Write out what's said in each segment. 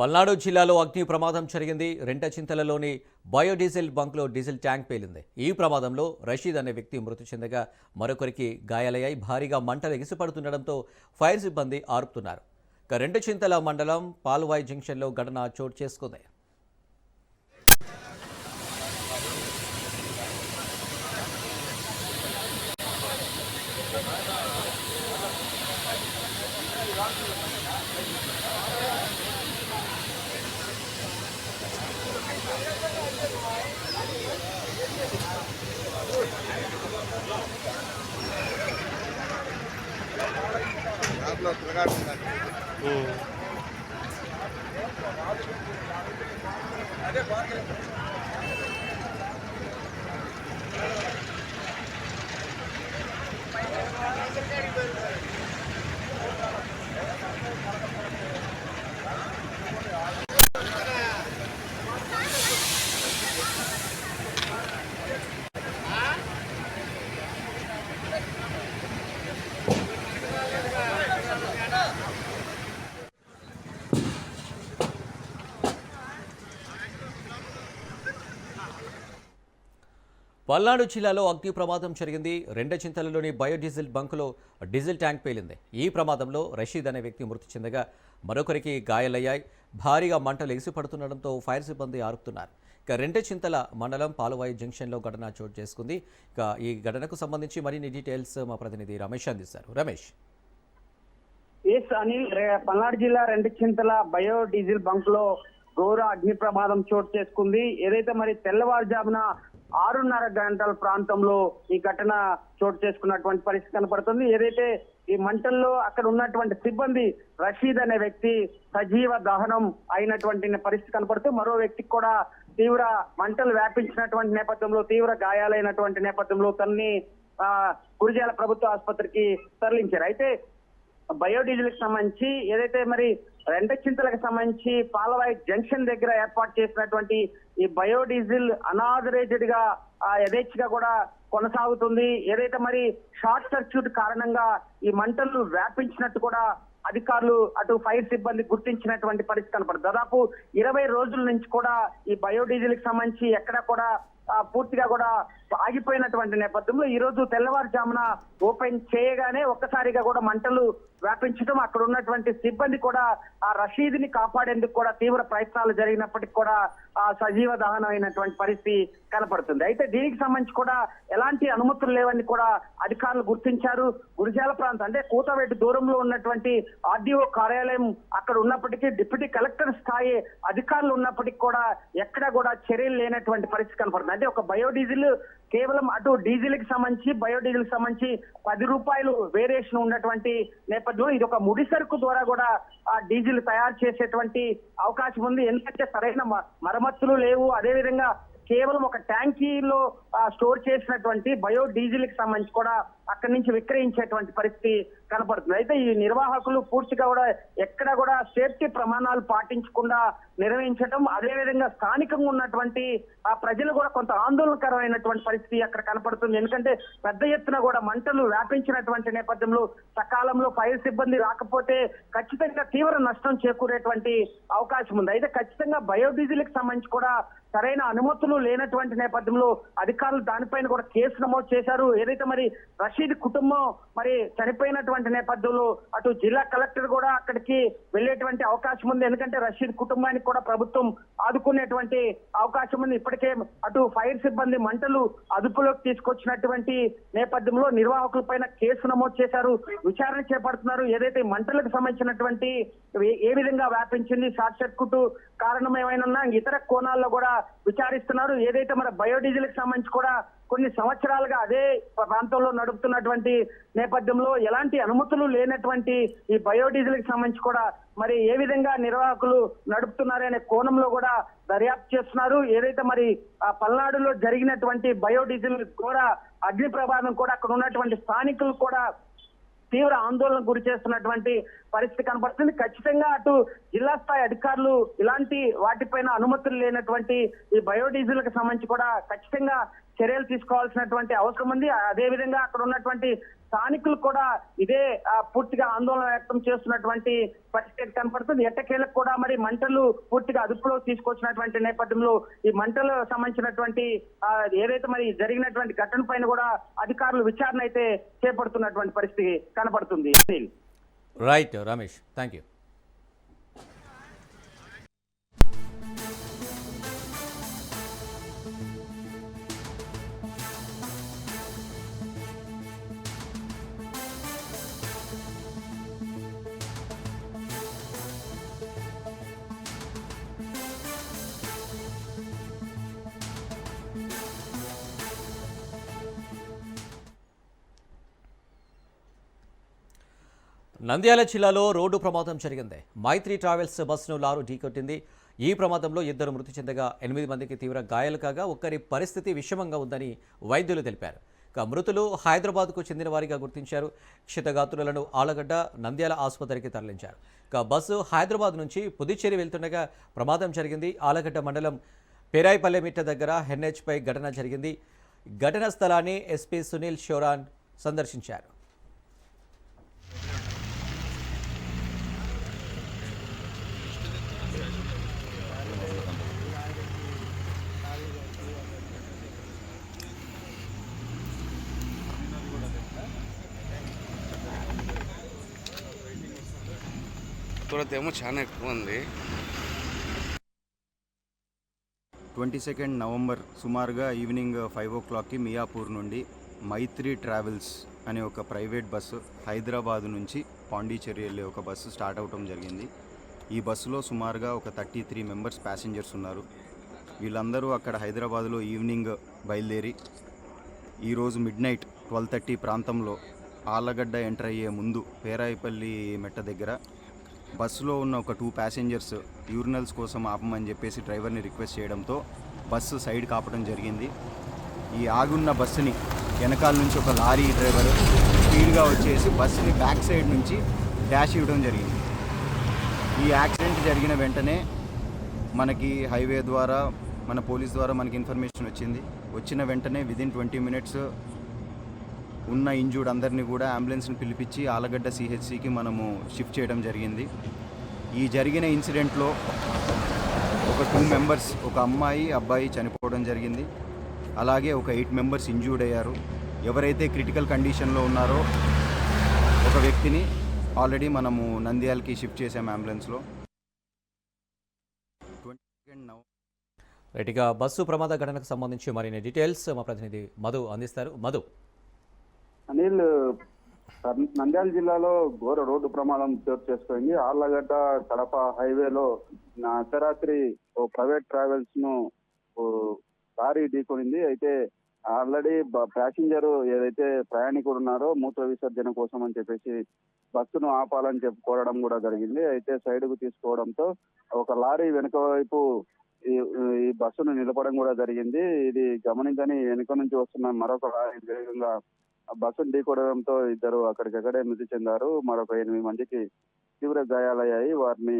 పల్నాడు జిల్లాలో అగ్ని ప్రమాదం జరిగింది. రెంటచింతలలోని బయోడీజిల్ బంక్లో డీజిల్ ట్యాంక్ పేలింది. ఈ ప్రమాదంలో రషీద్ అనే వ్యక్తి మృతి చెందగా మరొకరికి గాయాలయ్యాయి. భారీగా మంటలు ఎగిసిపడుతుండడంతో ఫైర్ సిబ్బంది ఆర్పుతున్నారు. ఇక రెండుచింతల మండలం పాల్వాయి జంక్షన్లో ఘటన చోటు చేసుకుంది. పల్నాడు జిల్లాలో అగ్ని ప్రమాదం జరిగింది. రెండచింతలలోని బయోడీజిల్ బంకులో డీజిల్ ట్యాంక్ పేలింది. ఈ ప్రమాదంలో రషీద్ అనే వ్యక్తి మృతి చెందగా మరొకరికి గాయాలయ్యాయి. భారీగా మంటలు ఎగిసిపడుతుండటంతో ఫైర్ సిబ్బంది ఆరుపుతున్నారు ఇక రెండచింతల మండలం పాలవాయి జంక్షన్లో ఘటన చోటు చేసుకుంది. ఇక ఈ ఘటనకు సంబంధించి మరిన్ని డీటెయిల్స్ మా ప్రతినిధి రమేష్ అందిస్తారు. రమేష్. ఎస్ అనిల్ పల్నాడు జిల్లా రెండు చింతల బయోడీజిల్ బంక్లో ఘోర అగ్ని ప్రమాదం చోటు చేసుకుంది. ఏదైతే మరి తెల్లవారుజామున ఆరున్నర గంటల ప్రాంతంలో ఈ ఘటన చోటు చేసుకున్నటువంటి పరిస్థితి కనపడుతుంది. ఏదైతే ఈ మంటల్లో అక్కడ ఉన్నటువంటి సిబ్బంది రషీద్ అనే వ్యక్తి సజీవ దహనం అయినటువంటి పరిస్థితి కనపడుతూ మరో వ్యక్తికి కూడా తీవ్ర మంటలు వ్యాపించినటువంటి నేపథ్యంలో తీవ్ర గాయాలైనటువంటి నేపథ్యంలో తన్ని గురిజాల ప్రభుత్వ ఆసుపత్రికి తరలించారు. అయితే బయోడీజిల్కి సంబంధించి ఏదైతే మరి రెండచింతలకు సంబంధించి పాలవాయి జంక్షన్ దగ్గర ఏర్పాటు చేసినటువంటి ఈ బయోడీజిల్ అనాథరైజ్డ్గా యథేచ్ఛగా కూడా కొనసాగుతుంది. ఏదైతే మరి షార్ట్ సర్క్యూట్ కారణంగా ఈ మంటలు వ్యాపించినట్టు కూడా అధికారులు అటు ఫైర్ సిబ్బంది గుర్తించినటువంటి పరిస్థితి కనపడదు దాదాపు ఇరవై రోజుల నుంచి కూడా ఈ బయోడీజిల్కి సంబంధించి ఎక్కడ కూడా పూర్తిగా కూడా ఆగిపోయినటువంటి నేపథ్యంలో ఈ రోజు తెల్లవారుజామున ఓపెన్ చేయగానే ఒక్కసారిగా కూడా మంటలు వ్యాపించడం అక్కడ ఉన్నటువంటి సిబ్బంది కూడా ఆ రషీద్ని కాపాడేందుకు కూడా తీవ్ర ప్రయత్నాలు జరిగినప్పటికీ కూడా ఆ సజీవ దహనం అయినటువంటి పరిస్థితి కనపడుతుంది. అయితే దీనికి సంబంధించి కూడా ఎలాంటి అనుమతులు లేవని కూడా అధికారులు గుర్తించారు. గురిజాల ప్రాంతం అంటే కూతవేటి దూరంలో ఉన్నటువంటి ఆర్డీఓ కార్యాలయం అక్కడ ఉన్నప్పటికీ డిప్యూటీ కలెక్టర్ స్థాయి అధికారులు ఉన్నప్పటికీ కూడా ఎక్కడ కూడా చర్యలు లేనటువంటి పరిస్థితి కనపడుతుంది. అంటే ఒక బయోడీజిల్ కేవలం అటు డీజిల్కి సంబంధించి బయోడీజిల్కి సంబంధించి పది రూపాయలు వేరియేషన్ ఉన్నటువంటి నేపథ్యంలో ఇది ఒక ముడి సరుకు ద్వారా కూడా ఆ డీజిల్ తయారు చేసేటువంటి అవకాశం ఉంది. ఎందుకంటే సరైన మ- మరమ్మతులు లేవు. అదేవిధంగా కేవలం ఒక ట్యాంకీలో స్టోర్ చేసినటువంటి బయో డీజిల్కి సంబంధించి కూడా అక్కడి నుంచి విక్రయించేటువంటి పరిస్థితి కనపడుతుంది. అయితే ఈ నిర్వాహకులు పూర్తిగా కూడా ఎక్కడ కూడా సేఫ్టీ ప్రమాణాలు పాటించకుండా నిర్వహించడం అదేవిధంగా స్థానికంగా ఉన్నటువంటి ఆ ప్రజలు కూడా కొంత ఆందోళనకరమైనటువంటి పరిస్థితి అక్కడ కనపడుతుంది. ఎందుకంటే పెద్ద ఎత్తున కూడా మంటలు వ్యాపించినటువంటి నేపథ్యంలో సకాలంలో ఫైర్ సిబ్బంది రాకపోతే ఖచ్చితంగా తీవ్ర నష్టం చేకూరేటువంటి అవకాశం ఉంది. అయితే ఖచ్చితంగా బయోడీజిల్కి సంబంధించి కూడా సరైన అనుమతులు లేనటువంటి నేపథ్యంలో అధికారులు దానిపైన కూడా కేసు నమోదు చేశారు. ఏదైతే మరి రషీద్ కుటుంబం మరి చనిపోయినటువంటి నేపథ్యంలో అటు జిల్లా కలెక్టర్ కూడా అక్కడికి వెళ్ళేటువంటి అవకాశం ఉంది. ఎందుకంటే రషీద్ కుటుంబానికి కూడా ప్రభుత్వం ఆదుకునేటువంటి అవకాశం ఉంది. ఇప్పటికే అటు ఫైర్ సిబ్బంది మంటలు అదుపులోకి తీసుకొచ్చినటువంటి నేపథ్యంలో నిర్వాహకుల పైన కేసు నమోదు చేశారు. విచారణ చేపడుతున్నారు. ఏదైతే మంటలకు సంబంధించినటువంటి ఏ- ఏ విధంగా వ్యాపించింది షార్ట్ సర్క్యూట్ కారణమేమైనా ఇతర కోణాల్లో కూడా విచారిస్తున్నారు. ఏదైతే మన బయోడీజిల్కి సంబంధించి కూడా కొన్ని సంవత్సరాలుగా అదే ప్రాంతంలో నడుపుతున్నటువంటి నేపథ్యంలో ఎలాంటి అనుమతులు లేనటువంటి ఈ బయోడీజిల్కి సంబంధించి కూడా మరి ఏ విధంగా నిర్వాహకులు నడుపుతున్నారనే కోణంలో కూడా దర్యాప్తు చేస్తున్నారు. ఏదైతే మరి ఆ పల్నాడులో జరిగినటువంటి బయోడీజిల్ కూడా అగ్ని ప్రమాదం కూడా అక్కడ ఉన్నటువంటి స్థానికులు కూడా తీవ్ర ఆందోళన గురి చేస్తున్నటువంటి పరిస్థితి కనబడుతుంది. ఖచ్చితంగా అటు జిల్లా స్థాయి అధికారులు ఇలాంటి వాటిపైన అనుమతులు లేనటువంటి ఈ బయోడీజిల్కి సంబంధించి కూడా ఖచ్చితంగా చర్యలు తీసుకోవాల్సినటువంటి అవసరం ఉంది. అదే విధంగా అక్కడ ఉన్నటువంటి స్థానికులు కూడా ఇదే పూర్తిగా ఆందోళన వ్యక్తం చేస్తున్నటువంటి పరిస్థితి కనపడుతుంది. ఎట్టకేలకు కూడా మరి మంటలు పూర్తిగా అదుపులో తీసుకొచ్చినటువంటి నేపథ్యంలో ఈ మంటలు సంబంధించినటువంటి ఏదైతే మరి జరిగినటువంటి ఘటన పైన కూడా అధికారులు విచారణ అయితే చేపడుతున్నటువంటి పరిస్థితి కనపడుతుంది. Right Ramesh thank you Nandyal జిల్లాలో రోడ్డు ప్రమాదం జరిగింది. మైత్రి ట్రావెల్స్ బస్సును లారు ఢీకొట్టింది. ఈ ప్రమాదంలో ఇద్దరు మృతి చెందగా ఎనిమిది మందికి తీవ్ర గాయాలు కాగా ఒక్కరి పరిస్థితి విషమంగా ఉందని వైద్యులు తెలిపారు. ఇక మృతులు హైదరాబాద్కు చెందిన వారిగా గుర్తించారు. క్షితగాత్రులను ఆలగడ్డ నంద్యాల ఆసుపత్రికి తరలించారు. ఇక బస్సు హైదరాబాద్ నుంచి పుదుచ్చేరి వెళ్తుండగా ప్రమాదం జరిగింది. ఆలగడ్డ మండలం పెరాయిపల్లె మిట్ట దగ్గర హెన్హెచ్పై ఘటన జరిగింది. ఘటన స్థలాన్ని ఎస్పీ సునీల్ షోరాన్ సందర్శించారు. తురత ఏమో చాలా ఎక్కువ ఉంది. ట్వంటీ సెకండ్ నవంబర్ సుమారుగా ఈవినింగ్ ఫైవ్ ఓ క్లాక్కి మియాపూర్ నుండి మైత్రి ట్రావెల్స్ అనే ఒక ప్రైవేట్ బస్సు హైదరాబాద్ నుంచి పాండిచేరి వెళ్ళే ఒక బస్సు స్టార్ట్ అవటం జరిగింది. ఈ బస్సులో సుమారుగా ఒక థర్టీ త్రీ మెంబర్స్ ప్యాసింజర్స్ ఉన్నారు. వీళ్ళందరూ అక్కడ హైదరాబాద్లో ఈవినింగ్ బయలుదేరి ఈరోజు మిడ్ నైట్ ట్వెల్వ్ థర్టీ ప్రాంతంలో ఆలగడ్డ ఎంటర్ అయ్యే ముందు పేరాయిపల్లి మెట్ట దగ్గర బస్సులో ఉన్న ఒక టూ ప్యాసింజర్స్ యూరినల్స్ కోసం ఆపమని చెప్పేసి డ్రైవర్ని రిక్వెస్ట్ చేయడంతో బస్సు సైడ్ కాపడం జరిగింది. ఈ ఆగున్న బస్సుని వెనకాల నుంచి ఒక లారీ డ్రైవర్ స్పీడ్గా వచ్చేసి బస్సుని బ్యాక్ సైడ్ నుంచి డాష్ ఇవ్వడం జరిగింది. ఈ యాక్సిడెంట్ జరిగిన వెంటనే మనకి హైవే ద్వారా మన పోలీస్ ద్వారా మనకి ఇన్ఫర్మేషన్ వచ్చింది. వచ్చిన వెంటనే విదిన్ ట్వంటీ మినిట్స్ ఉన్న ఇంజూర్డ్ అందరినీ కూడా అంబులెన్స్ని పిలిపించి ఆలగడ్డ సిహెచ్సికి మనము షిఫ్ట్ చేయడం జరిగింది. ఈ జరిగిన ఇన్సిడెంట్లో ఒక టూ మెంబర్స్ ఒక అమ్మాయి అబ్బాయి చనిపోవడం జరిగింది. అలాగే ఒక ఎయిట్ మెంబర్స్ ఇంజూర్డ్ అయ్యారు. ఎవరైతే క్రిటికల్ కండిషన్లో ఉన్నారో ఒక వ్యక్తిని ఆల్రెడీ మనము నంద్యాలకి షిఫ్ట్ చేసాం అంబులెన్స్లో. ట్వంటీ సెకండ్ బస్సు ప్రమాద ఘటనకు సంబంధించి మరిన్ని డీటెయిల్స్ మా ప్రతినిధి మధు అందిస్తారు. మధు. అనిల్ నంద్యాల జిల్లాలో ఘోర రోడ్డు ప్రమాదం చోటు చేసుకుంది. ఆర్లగడ్డ కడప హైవేలో అర్ధరాత్రి ఓ ప్రైవేట్ ట్రావెల్స్ను లారీ ఢీకొనింది. అయితే ఆల్రెడీ ప్యాసింజర్ ఏదైతే ప్రయాణికుడు ఉన్నారో మూత్ర విసర్జన కోసం అని చెప్పేసి బస్సును ఆపాలని చెప్పి కోరడం కూడా జరిగింది. అయితే సైడ్కు తీసుకోవడంతో ఒక లారీ వెనుక వైపు ఈ ఈ బస్సును నిలపడం కూడా జరిగింది. ఇది గమనించని వెనుక నుంచి వస్తున్న మరొక లారీ వేగంగా ఆ బస్సును ఢీకొనడంతో ఇద్దరు అక్కడికక్కడే మృతి చెందారు. మరొక ఎనిమిది మందికి తీవ్ర గాయాలయ్యాయి. వారిని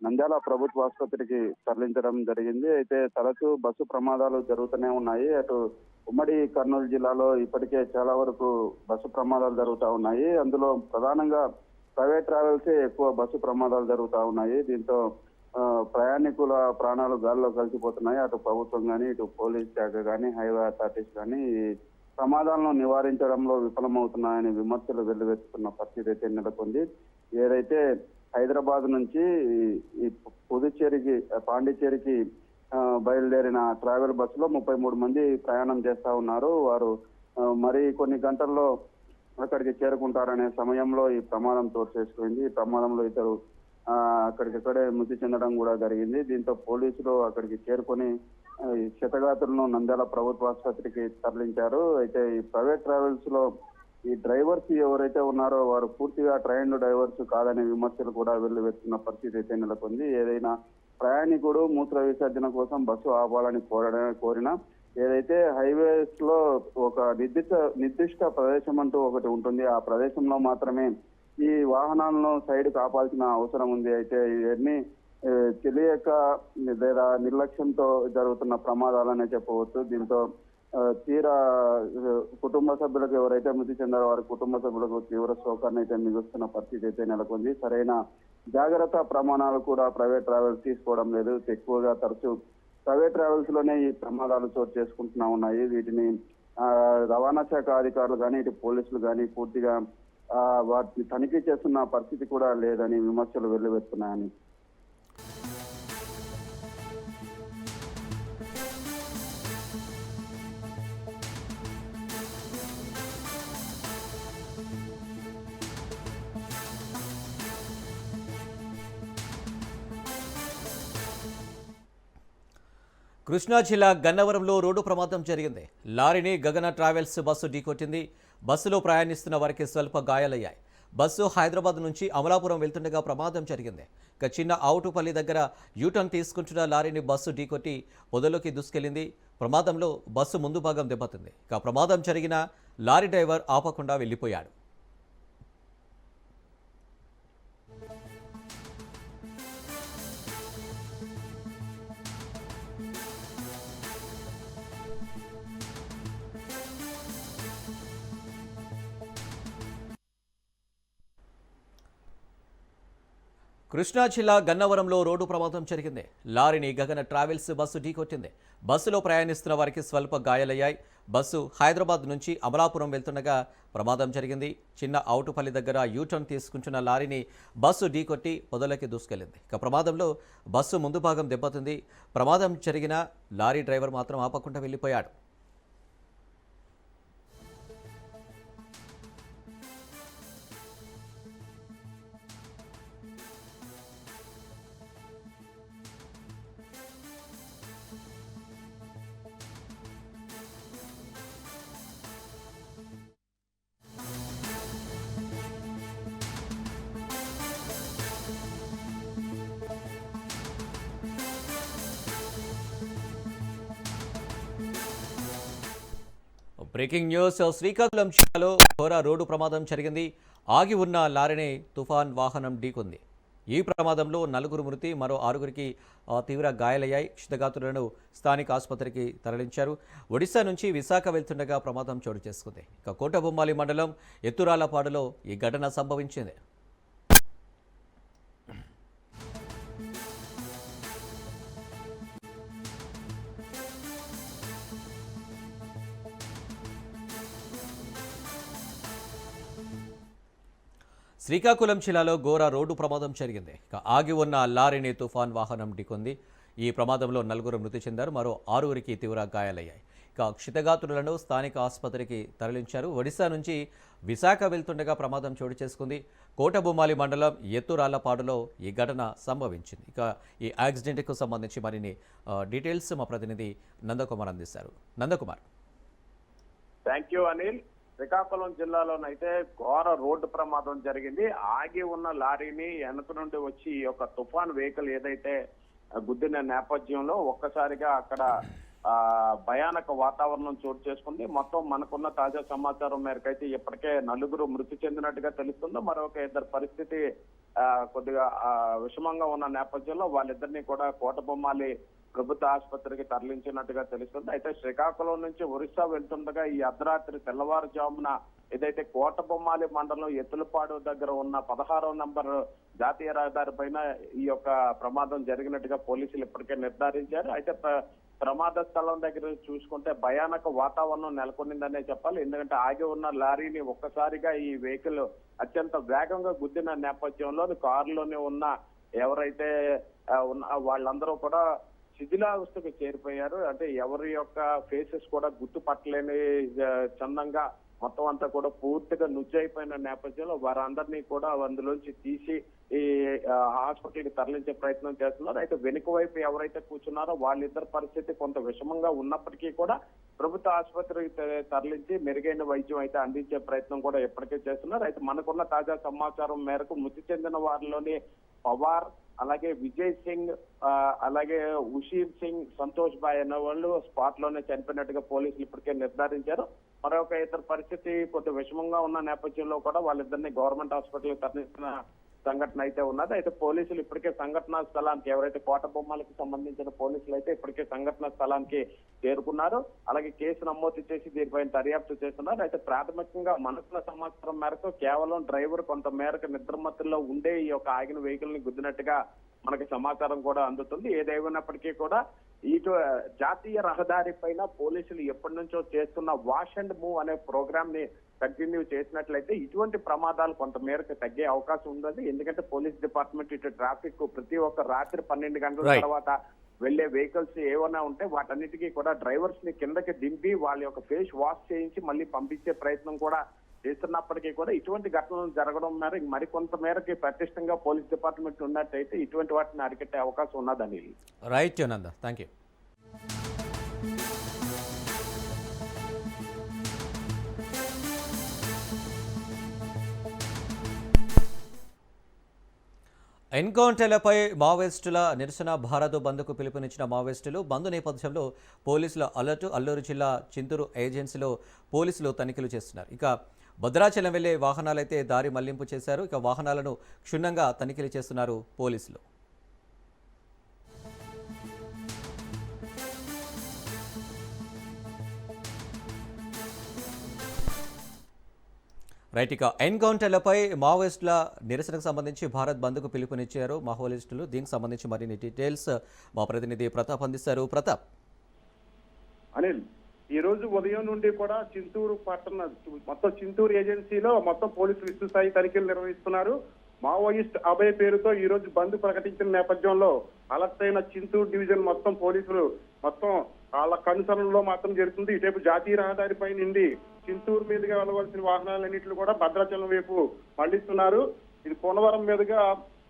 నంద్యాల ప్రభుత్వ ఆసుపత్రికి తరలించడం జరిగింది. అయితే తరచూ బస్సు ప్రమాదాలు జరుగుతూనే ఉన్నాయి. అటు ఉమ్మడి కర్నూలు జిల్లాలో ఇప్పటికే చాలా వరకు బస్సు ప్రమాదాలు జరుగుతూ ఉన్నాయి. అందులో ప్రధానంగా ప్రైవేట్ ట్రావెల్స్ ఎక్కువ బస్సు ప్రమాదాలు జరుగుతూ ఉన్నాయి. దీంతో ప్రయాణికుల ప్రాణాలు గాల్లో కలిసిపోతున్నాయి. అటు ప్రభుత్వం కానీ ఇటు పోలీస్ శాఖ కానీ హైవే అథారిటీస్ కానీ ప్రమాదాలను నివారించడంలో విఫలమవుతున్నాయని విమర్శలు వెల్లువెత్తుతున్న పరిస్థితి అయితే నెలకొంది. ఏదైతే హైదరాబాద్ నుంచి ఈ- పుదుచ్చేరికి పాండిచ్చేరికి బయలుదేరిన ట్రావెల్ బస్సులో ముప్పై మూడు మంది ప్రయాణం చేస్తా ఉన్నారు. వారు మరి కొన్ని గంటల్లో అక్కడికి చేరుకుంటారనే సమయంలో ఈ ప్రమాదం చోటు చేసుకుంది. ఈ ప్రమాదంలో ఇద్దరు అక్కడికక్కడే మృతి చెందడం కూడా జరిగింది. దీంతో పోలీసులు అక్కడికి చేరుకొని ఆ, క్షతగాత్రులను నంద్యాల ప్రభుత్వ ఆసుపత్రికి తరలించారు. అయితే ఈ ప్రైవేట్ ట్రావెల్స్లో ఈ డ్రైవర్స్ ఎవరైతే ఉన్నారో వారు పూర్తిగా ట్రైన్డ్ డ్రైవర్స్ కాదనే విమర్శలు కూడా వెల్లువెత్తున్న పరిస్థితి అయితే నెలకొంది. ఏదైనా ప్రయాణికుడు మూత్ర విసర్జన కోసం బస్సు ఆపాలని కోరడం కోరినా ఏదైతే హైవేస్లో ఒక నిర్దిష్ట నిర్దిష్ట ప్రదేశం అంటూ ఒకటి ఉంటుంది ఆ ప్రదేశంలో మాత్రమే ఈ వాహనాలను సైడ్ కాపాల్సిన అవసరం ఉంది. అయితే ఇవన్నీ తెలియక లేదా నిర్లక్ష్యంతో జరుగుతున్న ప్రమాదాలనే చెప్పవచ్చు. దీంతో తీరా కుటుంబ సభ్యులకు ఎవరైతే మృతి చెందారో వారి కుటుంబ సభ్యులకు తీవ్ర శోకాన్ని అయితే మిగుస్తున్న పరిస్థితి అయితే నెలకొంది. సరైన జాగ్రత్త ప్రమాణాలు కూడా ప్రైవేట్ ట్రావెల్స్ తీసుకోవడం లేదు. ఎక్కువగా తరచూ ప్రైవేట్ ట్రావెల్స్లోనే ఈ ప్రమాదాలు చోటు చేసుకుంటున్నా ఉన్నాయి. వీటిని రవాణా శాఖ అధికారులు కానీ ఇటు పోలీసులు కానీ పూర్తిగా వాటిని తనిఖీ చేస్తున్న పరిస్థితి కూడా లేదని విమర్శలు వెల్లువెత్తున్నాయని కృష్ణా జిల్లా గన్నవరంలో రోడ్డు ప్రమాదం జరిగింది. లారీని గగన ట్రావెల్స్ బస్సు ఢీకొట్టింది. బస్సులో ప్రయాణిస్తున్న వారికి స్వల్ప గాయాలయ్యాయి. బస్సు హైదరాబాద్ నుంచి అమలాపురం వెళ్తుండగా ప్రమాదం జరిగింది. ఒక చిన్న ఆవుటుపల్లి దగ్గర యూటర్న్ తీసుకుంటున్న లారీని బస్సు ఢీకొట్టి పొదలోకి దూసుకెళ్ళింది. ప్రమాదంలో బస్సు ముందు భాగం దెబ్బతింది. ఇక ప్రమాదం జరిగిన లారీ డ్రైవర్ ఆపకుండా వెళ్ళిపోయాడు. కృష్ణా జిల్లా గన్నవరంలో రోడ్డు ప్రమాదం జరిగింది. లారీని గగన ట్రావెల్స్ బస్సు ఢీకొట్టింది. బస్సులో ప్రయాణిస్తున్న వారికి స్వల్ప గాయాలయ్యాయి. బస్సు హైదరాబాద్ నుంచి అమలాపురం వెళ్తుండగా ప్రమాదం జరిగింది. చిన్న అవుటుపల్లి దగ్గర యూటర్న్ తీసుకుంటున్న లారీని బస్సు ఢీకొట్టి పొదలకి దూసుకెళ్ళింది. ఇక ప్రమాదంలో బస్సు ముందు భాగం దెబ్బతింది. ప్రమాదం జరిగిన లారీ డ్రైవర్ మాత్రం ఆపకుండా వెళ్ళిపోయాడు. Breaking news. శ్రీకాకుళం జిల్లాలో ఘోర రోడ్డు ప్రమాదం జరిగింది. ఆగి ఉన్న లారీని తుఫాన్ వాహనం ఢీకొంది. ఈ ప్రమాదంలో నలుగురు మృతి మరో ఆరుగురికి తీవ్ర గాయాలయ్యాయి. క్షితగాతులను స్థానిక ఆసుపత్రికి తరలించారు. ఒడిశా నుంచి విశాఖ వెళ్తుండగా ప్రమాదం చోటు చేసుకుంది. ఇక కోటబొమ్మాలి మండలం ఎత్తురాలపాడులో ఈ ఘటన సంభవించింది. శ్రీకాకుళం జిల్లాలో ఘోర రోడ్డు ప్రమాదం జరిగింది. ఇక ఆగి ఉన్న లారీని తుఫాన్ వాహనం ఢీకొంది. ఈ ప్రమాదంలో నలుగురు మృతి చెందారు. మరో ఆరుగురికి తీవ్ర గాయాలయ్యాయి. ఇక క్షితగాతులను స్థానిక ఆసుపత్రికి తరలించారు. ఒడిశా నుంచి విశాఖ వెళ్తుండగా ప్రమాదం చోటు చేసుకుంది. కోటబొమ్మాలి మండలం ఎత్తురాళ్ళపాడులో ఈ ఘటన సంభవించింది. ఇక ఈ యాక్సిడెంట్కు సంబంధించి మరిన్ని డీటెయిల్స్ మా ప్రతినిధి నందకుమార్ అందిస్తారు. నందకుమార్. థ్యాంక్ యూ అనిల్ శ్రీకాకుళం జిల్లాలోనైతే ఘోర రోడ్డు ప్రమాదం జరిగింది. ఆగి ఉన్న లారీని వెనక నుండి వచ్చి ఈ యొక్క తుఫాన్ వెహికల్ ఏదైతే గుద్దిన నేపథ్యంలో ఒక్కసారిగా అక్కడ ఆ భయానక వాతావరణం చోటు చేసుకుంది. మొత్తం మనకున్న తాజా సమాచారం మేరకు అయితే ఇప్పటికే నలుగురు మృతి చెందినట్టుగా తెలుస్తుంది మరొక ఇద్దరు పరిస్థితి కొద్దిగా విషమంగా ఉన్న నేపథ్యంలో వాళ్ళిద్దరిని కూడా కోటబొమ్మాలి ప్రభుత్వ ఆసుపత్రికి తరలించినట్టుగా తెలుస్తుంది. అయితే శ్రీకాకుళం నుంచి ఒరిస్సా వెళ్తుండగా ఈ అర్ధరాత్రి తెల్లవారుజామున ఏదైతే కోటబొమ్మాలి మండలం ఎత్తులపాడు దగ్గర ఉన్న పదహారో నంబర్ జాతీయ రహదారి పైన ఈ యొక్క ప్రమాదం జరిగినట్టుగా పోలీసులు ఇప్పటికే నిర్ధారించారు. అయితే ప్ర- ప్రమాద స్థలం దగ్గర చూసుకుంటే భయానక వాతావరణం నెలకొనిందనే చెప్పాలి. ఎందుకంటే ఆగి ఉన్న లారీని ఒక్కసారిగా ఈ వెహికల్ అత్యంత వేగంగా గుద్దిన నేపథ్యంలో కారులోనే ఉన్న ఎవరైతే ఉన్న వాళ్ళందరూ కూడా శిథిలావస్థకు చేరిపోయారు. అంటే ఎవరి యొక్క ఫేసెస్ కూడా గుర్తుపట్టలేని చందంగా మొత్తం అంతా కూడా పూర్తిగా నుజ్జైపోయిన నేపథ్యంలో వారందరినీ కూడా అందులోంచి తీసి ఈ హాస్పిటల్కి తరలించే ప్రయత్నం చేస్తున్నారు. అయితే వెనుక వైపు ఎవరైతే కూర్చున్నారో వాళ్ళిద్దరి పరిస్థితి కొంత విషమంగా ఉన్నప్పటికీ కూడా ప్రభుత్వ ఆసుపత్రికి తరలించి మెరుగైన వైద్యం అయితే అందించే ప్రయత్నం కూడా ఇప్పటికే చేస్తున్నారు. అయితే మనకున్న తాజా సమాచారం మేరకు మృతి చెందిన వారిలోని పవార్ అలాగే విజయ్ సింగ్ అలాగే ఉషీర్ సింగ్ సంతోష్ బాయ్ అన్న వాళ్ళు స్పాట్లోనే చనిపోయినట్టుగా పోలీసులు ఇప్పటికే నిర్ధారించారు. మరొక ఇతర పరిస్థితి కొద్ది విషమంగా ఉన్న నేపథ్యంలో కూడా వాళ్ళిద్దరిని గవర్నమెంట్ హాస్పిటల్ తరలిస్తున్న సంఘటన అయితే ఉన్నది. అయితే పోలీసులు ఇప్పటికే సంఘటనా స్థలానికి ఎవరైతే కోట బొమ్మలకు సంబంధించిన పోలీసులు అయితే ఇప్పటికే సంఘటనా స్థలానికి చేరుకున్నారు. అలాగే కేసు నమోదు చేసి దీనిపైన దర్యాప్తు చేస్తున్నారు. అయితే ప్రాథమికంగా మనసుల సమాచారం మేరకు కేవలం డ్రైవర్ కొంత మేరకు నిద్రమత్తుల్లో ఉండే ఈ యొక్క ఆగిన వెహికల్ని గుద్దినట్టుగా మనకి సమాచారం కూడా అందుతుంది. ఏదేమైనప్పటికీ కూడా ఇటు జాతీయ రహదారి పైన పోలీసులు ఎప్పటి నుంచో చేస్తున్న వాష్ అండ్ మూవ్ అనే ప్రోగ్రామ్ని కంటిన్యూ చేసినట్లయితే ఇటువంటి ప్రమాదాలు కొంత మేరకు తగ్గే అవకాశం ఉంది ఎందుకంటే పోలీస్ డిపార్ట్మెంట్ ఇటు ట్రాఫిక్ ప్రతి ఒక్క రాత్రి పన్నెండు గంటల. తర్వాత వెళ్ళే వెహికల్స్ ఏమైనా ఉంటే వాటన్నిటికీ కూడా డ్రైవర్స్ని కిందకి దింపి వాళ్ళ యొక్క ఫేస్ వాష్ చేయించి మళ్ళీ పంపించే ప్రయత్నం కూడా చేస్తున్నప్పటికీ కూడా ఇటువంటి ఘటనలు జరగడం మేర మరికొంత మేరకి ప్రతిష్టంగా పోలీస్ డిపార్ట్మెంట్ ఉన్నట్టయితే ఇటువంటి వాటిని అరికట్టే అవకాశం ఉన్నదని రైట్ నంద థ్యాంక్ యూ ఎన్కౌంటర్లపై మావోయిస్టుల నిరసన భారత్ బంద్కు పిలుపునిచ్చిన మావోయిస్టులు బంద్ నేపథ్యంలో పోలీసుల అలర్ట్ అల్లూరు జిల్లా చింతూరు ఏజెన్సీలో పోలీసులు తనిఖీలు చేస్తున్నారు. ఇక భద్రాచలం వెళ్ళే వాహనాలైతే దారి మళ్ళింపు చేశారు. ఇక వాహనాలను క్షుణ్ణంగా తనిఖీలు చేస్తున్నారు పోలీసులు. రైట్ ఇక ఎన్కౌంటర్లపై మావోయిస్టుల నిరసనకు సంబంధించి భారత్ బంద్కు పిలుపునిచ్చారు. మావోయిస్టులు దీనికి సంబంధించి మరిన్ని డీటెయిల్స్ మా ప్రతినిధి ప్రతాప్ అందిస్తారు. ప్రతాప్. అనిల్ ఈ రోజు ఉదయం నుండి కూడా చింతూరు పట్టణ మొత్తం చింతూరు ఏజెన్సీలో మొత్తం పోలీసులు విస్తృతస్థాయి తనిఖీలు నిర్వహిస్తున్నారు. మావోయిస్ట్ అభయ పేరుతో ఈ రోజు బంద్ ప్రకటించిన నేపథ్యంలో అలసైన అయిన చింతూరు డివిజన్ మొత్తం పోలీసులు మొత్తం వాళ్ళ కనుసరణలో మాత్రం జరుగుతుంది. ఇటువైపు జాతీయ రహదారిపై నుండి చింతూరు మీదుగా వెళ్ళవలసిన వాహనాలన్నింటిని కూడా భద్రాచలం వైపు మళ్ళిస్తున్నారు. ఇది పోలవరం మీదుగా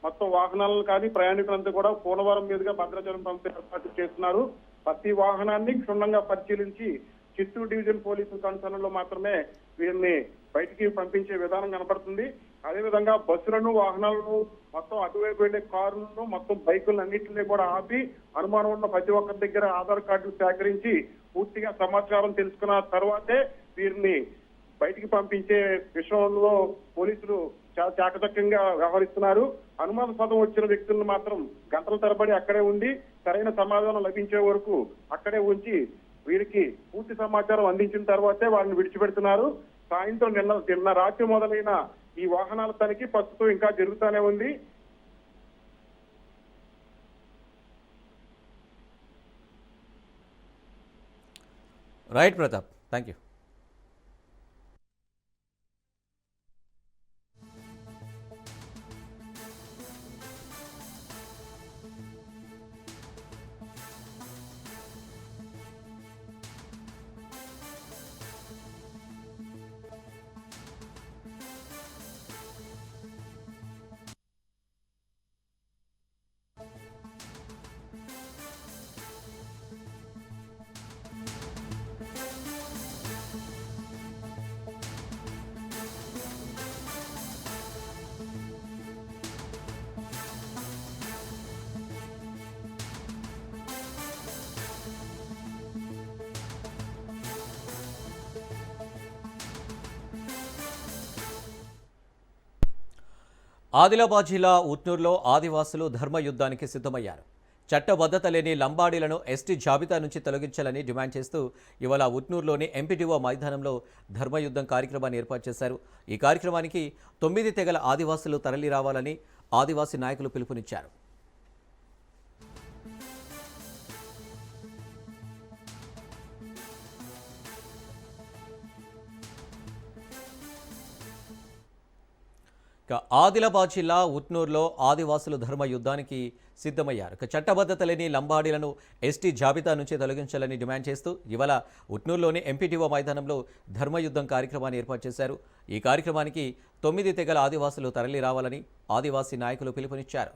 మొత్తం వాహనాలను కానీ ప్రయాణికులంతా కూడా పోలవరం మీదుగా భద్రాచలం పంపే ఏర్పాటు చేస్తున్నారు. ప్రతి వాహనాన్ని క్షుణ్ణంగా పరిశీలించి చిత్తూరు డివిజన్ పోలీసుల కన్సర్న్లో మాత్రమే వీరిని బయటికి పంపించే విధానం కనపడుతుంది. అదేవిధంగా బస్సులను వాహనాలను మొత్తం అటువైపు వెళ్ళే కారులను మొత్తం బైకులను అన్నింటినీ కూడా ఆపి అనుమానం ఉన్న ప్రతి ఒక్కరి దగ్గర ఆధార్ కార్డులు సేకరించి పూర్తిగా సమాచారం తెలుసుకున్న తర్వాతే వీరిని బయటికి పంపించే విషయంలో పోలీసులు చాలా చాకచక్యంగా వ్యవహరిస్తున్నారు. అనుమానాస్పదం వచ్చిన వ్యక్తులను మాత్రం గంటల తరబడి అక్కడే ఉండి సరైన సమాధానం లభించే వరకు అక్కడే ఉంచి వీరికి పూర్తి సమాచారం అందించిన తర్వాతే వారిని విడిచిపెడుతున్నారు. సాయంత్రం నిన్న నిన్న రాత్రి మొదలైన ఈ వాహనాల తనిఖీ ప్రస్తుతం ఇంకా జరుగుతూనే ఉంది. Right Pratap thank you Adilabad జిల్లా ఉట్నూరులో ఆదివాసులు ధర్మయుద్ధానికి సిద్ధమయ్యారు. చట్టబద్ధత లేని లంబాడీలను ఎస్టీ జాబితా నుంచి తొలగించాలని డిమాండ్ చేస్తూ ఇవాళ ఉట్నూరులోని ఎంపీటీఓ మైదానంలో ధర్మయుద్ధం కార్యక్రమాన్ని ఏర్పాటు చేశారు. ఈ కార్యక్రమానికి తొమ్మిది తెగల ఆదివాసులు తరలి రావాలని ఆదివాసీ నాయకులు పిలుపునిచ్చారు. ఇక ఆదిలాబాద్ జిల్లా ఉట్నూరులో ఆదివాసులు ధర్మ యుద్ధానికి సిద్ధమయ్యారు. ఇక చట్టబద్ధత లేని లంబాడీలను ఎస్టీ జాబితా నుంచి తొలగించాలని డిమాండ్ చేస్తూ ఇవాళ ఉట్నూరులోని ఎంపీటీఓ మైదానంలో ధర్మయుద్ధం కార్యక్రమాన్ని ఏర్పాటు చేశారు. ఈ కార్యక్రమానికి తొమ్మిది తెగల ఆదివాసులు తరలి రావాలని ఆదివాసీ నాయకులు పిలుపునిచ్చారు.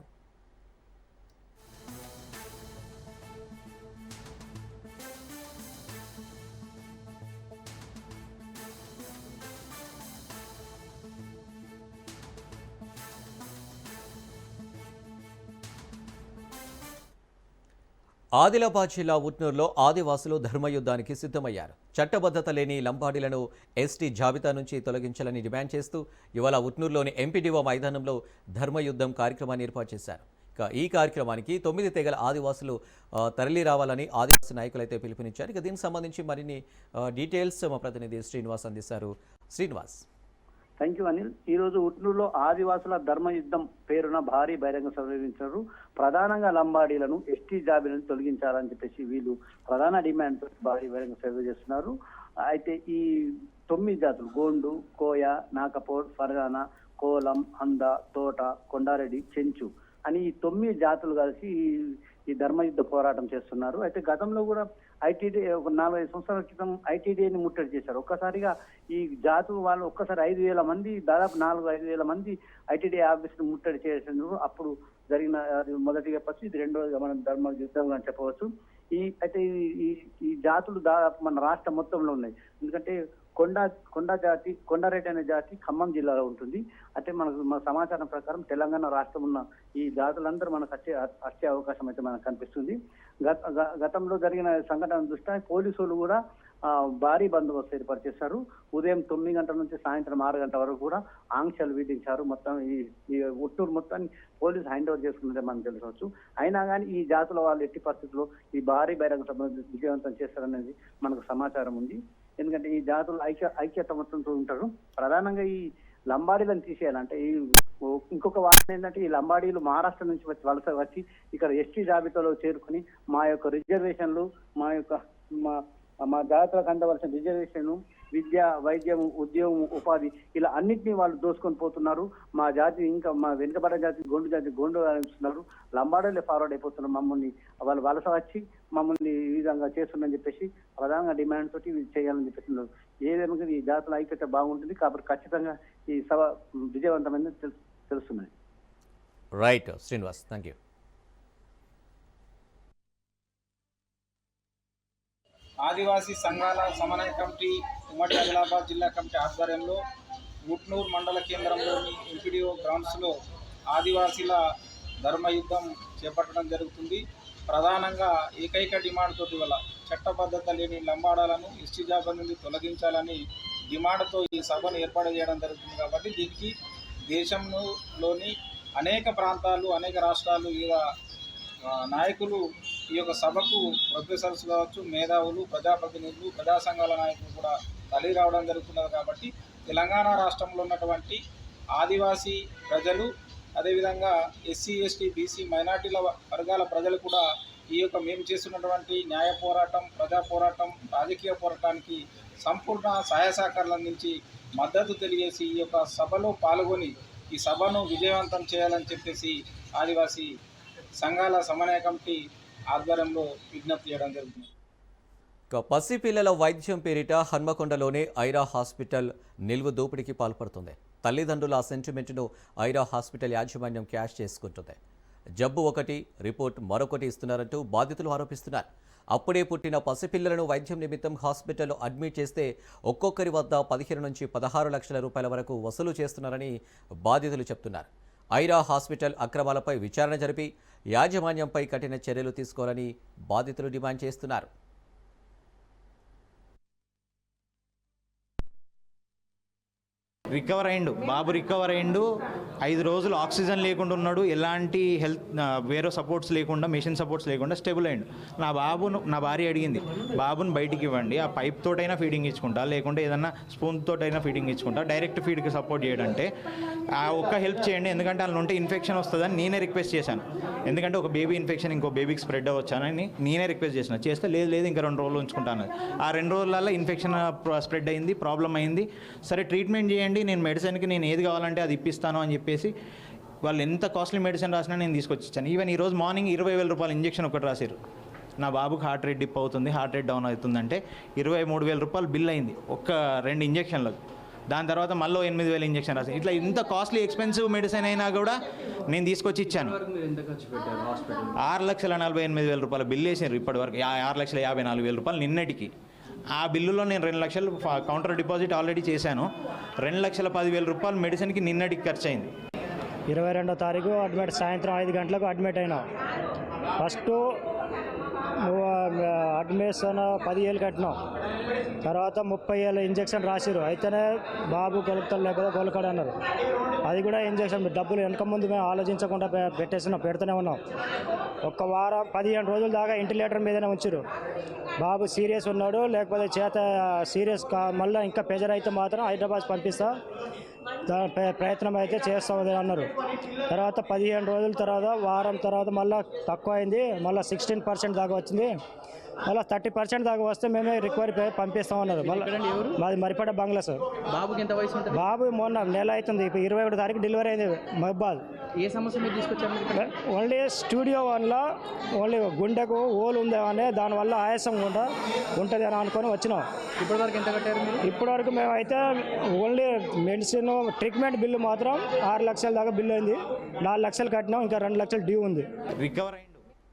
ఆదిలాబాద్ జిల్లా ఉట్నూరులో ఆదివాసులు ధర్మయుద్ధానికి సిద్ధమయ్యారు. చట్టబద్ధత లేని లంబాడీలను ఎస్టీ జాబితా నుంచి తొలగించాలని డిమాండ్ చేస్తూ ఇవాళ ఉట్నూరులోని ఎంపీడీఓ మైదానంలో ధర్మయుద్ధం కార్యక్రమాన్ని ఏర్పాటు చేశారు. ఇక ఈ కార్యక్రమానికి తొమ్మిది తెగల ఆదివాసులు తరలి రావాలని ఆదివాసీ నాయకులైతే పిలుపునిచ్చారు. ఇక దీనికి సంబంధించి మరిన్ని డీటెయిల్స్ మా ప్రతినిధి శ్రీనివాస్ అందిస్తారు. శ్రీనివాస్. Thank you Anil. ఈ రోజు ఉట్నూరులో ఆదివాసుల ధర్మ యుద్ధం పేరున భారీ బహిరంగ సభ నిర్వహించారు. ప్రధానంగా లంబాడీలను ఎస్టీ జాబిలను తొలగించాలని చెప్పేసి వీళ్ళు ప్రధాన డిమాండ్ భారీ బహిరంగ సభ చేస్తున్నారు. అయితే ఈ తొమ్మిది జాతులు గోండు కోయ నాకపోర్ ఫర్గానా కోలం హంద తోట కొండారెడ్డి చెంచు అని ఈ తొమ్మిది జాతులు కలిసి ఈ- ఈ ధర్మయుద్ధ పోరాటం చేస్తున్నారు. అయితే గతంలో కూడా ఐటీడీ ఒక నాలుగైదు సంవత్సరాల క్రితం ఐటీడీని ముట్టడి చేశారు. ఒక్కసారిగా ఈ జాతు వాళ్ళు ఒక్కసారి ఐదు వేల మంది దాదాపు నాలుగు ఐదు వేల మంది ఐటీడీ ఆఫీసును ముట్టడి చేసిన అప్పుడు జరిగిన అది మొదటిగా చెప్పచ్చు ఇది మనం ధర్మ యుద్ధం అని చెప్పవచ్చు. ఈ అయితే ఈ- ఈ ఈ జాతులు దాదాపు మన రాష్ట్రం మొత్తంలో ఉన్నాయి. ఎందుకంటే కొండ కొండ జాతి కొండారెడ్డి అనే జాతి ఖమ్మం జిల్లాలో ఉంటుంది. అంటే మనకు మన సమాచారం ప్రకారం తెలంగాణ రాష్ట్రం ఉన్న ఈ జాతులందరూ మనకు వచ్చే వచ్చే అవకాశం అయితే మనకు కనిపిస్తుంది. గ- గతంలో జరిగిన సంఘటన దృష్ట్యా పోలీసులు కూడా భారీ బందోబస్తు ఏర్పాటు చేశారు. ఉదయం తొమ్మిది గంటల నుంచి సాయంత్రం ఆరు గంటల వరకు కూడా ఆంక్షలు విధించారు. మొత్తం ఈ ఈ ఉట్టూరు మొత్తాన్ని పోలీసు హ్యాండ్ ఓవర్ చేసుకున్నదే మనం తెలుసుకోవచ్చు అయినా కానీ ఈ జాతుల వాళ్ళు ఎట్టి పరిస్థితుల్లో ఈ భారీ బహిరంగ సభ విజయవంతం చేస్తారనేది మనకు సమాచారం ఉంది. ఎందుకంటే ఈ జాతులు ఐక్య ఐక్యత మొత్తంతో ఉంటారు. ప్రధానంగా ఈ లంబాడీలను తీసేయాలంటే ఈ ఇంకొక వాదన ఏంటంటే ఈ లంబాడీలు మహారాష్ట్ర నుంచి వచ్చి వలస వచ్చి ఇక్కడ ఎస్టీ జాబితాలో చేరుకుని మా యొక్క రిజర్వేషన్లు మా యొక్క మా మా జాగ్రత్తలకు అందవలసిన రిజర్వేషన్ విద్య వైద్యం ఉద్యోగం ఉపాధి ఇలా అన్నింటినీ వాళ్ళు దోసుకొని పోతున్నారు. మా జాతి ఇంకా మా వెనుకబడ్డ జాతి గోండు జాతి గోండు అనిపిస్తున్నారు లంబాడోలే ఫార్వర్డ్ అయిపోతున్నారు మమ్మల్ని. వాళ్ళు వలస వచ్చి మమ్మల్ని ఈ విధంగా చేస్తుందని చెప్పేసి ప్రధానంగా డిమాండ్ తోటి చేయాలని చేయాలని చెప్పేస్తున్నారు ఏదేమో ఈ జాతుల ఐక్యత బాగుంటుంది కాబట్టి ఖచ్చితంగా ఈ సభ విజయవంతమైన తెలు- తెలుస్తున్నది రైట్ శ్రీనివాస్ థ్యాంక్ యూ ఆదివాసీ సంఘాల సమన్వయ కమిటీ ఉమ్మడి ఆదిలాబాద్ జిల్లా కమిటీ ఆధ్వర్యంలో ముట్నూరు మండల కేంద్రంలోని ఎంపీడీఓ గ్రౌండ్స్లో ఆదివాసీల ధర్మయుద్ధం చేపట్టడం జరుగుతుంది. ప్రధానంగా ఏకైక డిమాండ్ తోటి వల్ల చట్టబద్ధత లేని లంబాడాలను ఎస్టీ జాబా నుండి తొలగించాలని డిమాండ్తో ఈ సభను ఏర్పాటు చేయడం జరుగుతుంది కాబట్టి దీనికి దేశంలోని అనేక ప్రాంతాలు అనేక రాష్ట్రాలు ఇలా నాయకులు ఈ యొక్క సభకు ప్రొఫెసర్స్ కావచ్చు మేధావులు ప్రజాప్రతినిధులు ప్రజా సంఘాల నాయకులు కూడా తల్లి రావడం జరుగుతున్నది కాబట్టి తెలంగాణ రాష్ట్రంలో ఉన్నటువంటి ఆదివాసీ ప్రజలు అదేవిధంగా ఎస్సీ ఎస్టీ బీసీ మైనార్టీల వర్గాల ప్రజలు కూడా ఈ యొక్క మేము చేస్తున్నటువంటి న్యాయ పోరాటం ప్రజా పోరాటం రాజకీయ పోరాటానికి సంపూర్ణ సహాయ సహకారాలు అందించి మద్దతు తెలియజేసి ఈ యొక్క సభలో పాల్గొని ఈ సభను విజయవంతం చేయాలని చెప్పేసి ఆదివాసీ సంఘాల సమన్వయ కమిటీ ఆధ్వర్యంలో విజ్ఞప్తి చేయడం జరుగుతుంది. పసిపిల్లల వైద్యం పేరిట హన్మకొండలోనే ఐరా హాస్పిటల్ నిల్వ దోపిడీకి పాల్పడుతుంది. తల్లిదండ్రుల ఆ సెంటిమెంట్ను ఐరా హాస్పిటల్ యాజమాన్యం క్యాష్ చేసుకుంటుంది. జబ్బు ఒకటి రిపోర్ట్ మరొకటి ఇస్తున్నారంటూ బాధితులు ఆరోపిస్తున్నారు. అప్పుడే పుట్టిన పసిపిల్లలను వైద్యం నిమిత్తం హాస్పిటల్లో అడ్మిట్ చేస్తే ఒక్కొక్కరి వద్ద పదిహేను నుంచి పదహారు లక్షల రూపాయల వరకు వసూలు చేస్తున్నారని బాధితులు చెప్తున్నారు. ఐరా హాస్పిటల్ అక్రమాలపై విచారణ జరిపి యాజమాన్యంపై కఠిన చర్యలు తీసుకోవాలని బాధితులు డిమాండ్ చేస్తున్నారు. రికవర్ అయిండు బాబు రికవర్ అయిండు ఐదు రోజులు ఆక్సిజన్ లేకుండా ఉన్నాడు. ఎలాంటి హెల్త్ వేరే సపోర్ట్స్ లేకుండా మెషిన్ సపోర్ట్స్ లేకుండా స్టేబుల్ అయిండు నా బాబును నా భార్య అడిగింది బాబుని బయటికి ఇవ్వండి. ఆ పైప్ తోటైనా ఫీడింగ్ ఇచ్చుకుంటా. లేకుంటే ఏదన్నా స్పూన్ తోటైనా ఫీడింగ్ ఇచ్చుకుంటా. డైరెక్ట్ ఫీడ్కి సపోర్ట్ చేయడంటే ఆ ఒక్క హెల్ప్ చేయండి. ఎందుకంటే వాళ్ళు ఉంటే ఇన్ఫెక్షన్ వస్తుందని నేనే రిక్వెస్ట్ చేశాను. ఎందుకంటే ఒక బేబీ ఇన్ఫెక్షన్ ఇంకో బేబీకి స్ప్రెడ్ అవ్వచ్చానని నేనే రిక్వెస్ట్ చేసిన. చేస్తే లేదు లేదు ఇంకా రెండు రోజులు ఉంచుకుంటాను. ఆ రెండు రోజులలో ఇన్ఫెక్షన్ స్ప్రెడ్ అయింది ప్రాబ్లం అయింది. సరే ట్రీట్మెంట్ చేయండి. నేను మెడిసిన్కి నేను ఏది కావాలంటే అది ఇప్పిస్తాను అని చెప్పేసి వాళ్ళు ఎంత కాస్ట్లీ మెడిసిన్ రాసినా నేను తీసుకొచ్చి ఇచ్చాను ఈవెన్ ఈ రోజు మార్నింగ్ ఇరవై వేల రూపాయల ఇంజెక్షన్ ఒకటి రాశారు నా బాబుకి హార్ట్ రేట్ డిప్ అవుతుంది హార్ట్ రేట్ డౌన్ అవుతుందంటే ఇరవై మూడు వేల రూపాయలు బిల్ అయింది ఒక్క రెండు ఇంజెక్షన్లకు. దాని తర్వాత మళ్ళీ ఎనిమిది వేల ఇంజెక్షన్ రాశారు ఇట్లా ఇంత కాస్ట్లీ ఎక్స్పెన్సివ్ మెడిసిన్ అయినా కూడా నేను తీసుకొచ్చి ఇచ్చాను ఆరు లక్షల నలభై ఎనిమిది వేల రూపాయల బిల్ వేసారు ఇప్పటి వరకు. యా- ఆరు లక్షల యాభై నాలుగు వేల రూపాయలు నిన్నటికి. ఆ బిల్లులో నేను రెండు లక్షలు కౌంటర్ డిపాజిట్ ఆల్రెడీ చేశాను. రెండు లక్షల పదివేల రూపాయలు మెడిసిన్కి నిన్నటికి ఖర్చు అయింది ఇరవై రెండో తారీఖు అడ్మిట్ సాయంత్రం ఐదు గంటలకు అడ్మిట్ అయినా. ఫస్ట్ అడ్మిషన్ పది ఏళ్ళు కట్టినాం తర్వాత ముప్పై ఏళ్ళ ఇంజక్షన్ రాసిరు అయితేనే బాబు కొలుకుతాడు లేకపోతే గొలకడు అన్నారు. అది కూడా ఇంజక్షన్ డబ్బులు వెనక ముందు మేము ఆలోచించకుండా పెట్టేసినాం పెడుతూనే ఉన్నాం. ఒక్క వారం పదిహేను రోజుల దాకా ఇంటిలేటర్ మీదనే ఉంచారు బాబు సీరియస్ ఉన్నాడు లేకపోతే చేత సీరియస్ కా మళ్ళీ ఇంకా ప్రెజర్ అయితే మాత్రం హైదరాబాద్ పంపిస్తా. ప్రయత్నం అయితే చేస్తామని అన్నారు. తర్వాత పదిహేను రోజుల తర్వాత వారం తర్వాత మళ్ళీ తక్కువ అయింది మళ్ళీ సిక్స్టీన్ పర్సెంట్ దాకా వచ్చింది. మళ్ళీ థర్టీ పర్సెంట్ దాకా వస్తే మేమే రికవరీ పంపిస్తామన్నారు మళ్ళీ మాది మరిపడ బంగ్లా సార్. బాబుకి ఎంత వయసు ఉంటుంది? బాబు మొన్న నెల అవుతుంది. ఇప్పుడు ఇరవై ఒకటి తారీఖు డెలివరీ అయింది మహబాద్. ఏ సమస్య మీరు తీసుకొచ్చారు? ఓన్లీ స్టూడియో వల్ల ఓన్లీ గుండెకు ఓలు ఉందేమని దానివల్ల ఆయాసం కూడా ఉంటుంది అని అనుకొని వచ్చినాం. ఇప్పటి వరకు ఎంత కట్టారు మీరు? ఇప్పటివరకు మేమైతే ఓన్లీ మెడిసిన్ ట్రీట్మెంట్ బిల్లు మాత్రం ఆరు లక్షల దాకా బిల్లు అయింది. నాలుగు లక్షలు కట్టినాం. ఇంకా రెండు లక్షలు డ్యూ ఉంది. రికవర్ అయింది.